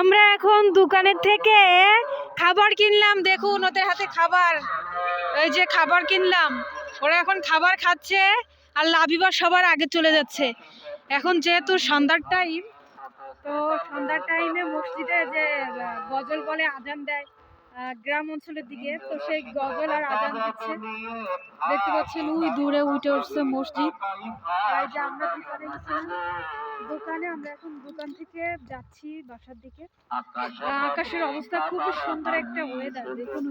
আমরা এখন দোকানের থেকে খাবার কিনলাম, দেখুন ওদের হাতে খাবার। এই যে খাবার কিনলাম, ওরা এখন খাবার খাচ্ছে আর লাভিবার সবার আগে চলে যাচ্ছে। এখন যেহেতু সন্ধ্যার টাইম তো সন্ধ্যার টাইমে মসজিদে যে গজল বলে আজান দেয় গ্রাম অঞ্চলের দিকে, তো সেই গজল আর আজান দিচ্ছে। দেখতে পাচ্ছেন ওই দূরে উঠে উঠছে মসজিদ। আর যে আমরা দোকানে গেছিলাম দোকানে আমরা এখন দোকান থেকে যাচ্ছি বাসার দিকে। আকাশের অবস্থা খুবই সুন্দর একটা ওয়েদার দেখুন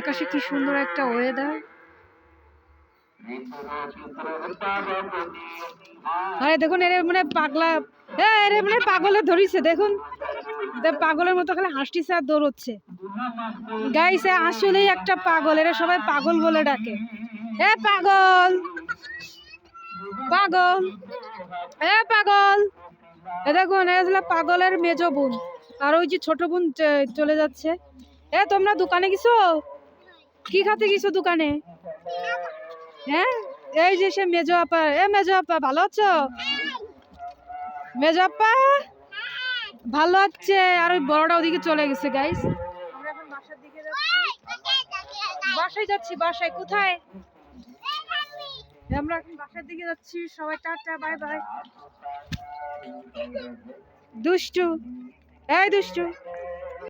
আকাশে কি সুন্দর একটা ওয়েদার আরে দেখুন, এর মানে পাগলা এর মানে পাগলে ধরিছে, দেখুন। পাগলের মতো খালি হাসটিছে আর দৌড়চ্ছে। গাইছে আসলেই একটা পাগল, এরা সবাই পাগল বলে ডাকে। এ পাগল! পাগল! এ পাগল! এ দেখুন, এ পাগলের মেজ বোন, আর ওই যে ছোট বোন চলে যাচ্ছে। এ, তোমরা দোকানে গেছো? কি খাতে গেছো দোকানে? হ্যাঁ এই যে সে মেজো আপা, এ মেজো আপা, ভালো আছো? মেজো আপা? ভালো আছে, আর ওই বড়টা ওদিকে চলে গেছে, গাইস। বাসার দিকে যাচ্ছি। বাসায় যাচ্ছি বাসায় কোথায়? আমরা এখন বাসার দিকে যাচ্ছি সবাই টাটা বাই বাই। দুষ্টু এই দুষ্টু।